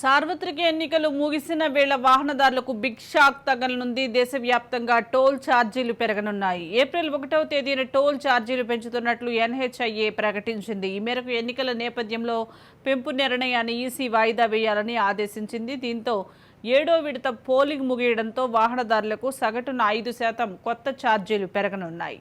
సార్వత్రిక ఎన్నికలు ముగిసిన వేళ వాహనదారులకు బిగ్ షాక్ తగలనుంది దేశవ్యాప్తంగా టోల్ ఛార్జీలు పెరగనున్నాయి. ఏప్రిల్ ఒకటవ తేదీన టోల్ ఛార్జీలు పెంచుతున్నట్లు ఎన్హెచ్ఐఏ ప్రకటించింది. ఈ మేరకు ఎన్నికల నేపథ్యంలో పెంపు నిర్ణయాన్ని ఈసీ వాయిదా వేయాలని ఆదేశించింది. దీంతో ఏడో విడత పోలింగ్ ముగియడంతో వాహనదారులకు సగటున ఐదు శాతం కొత్త ఛార్జీలు పెరగనున్నాయి.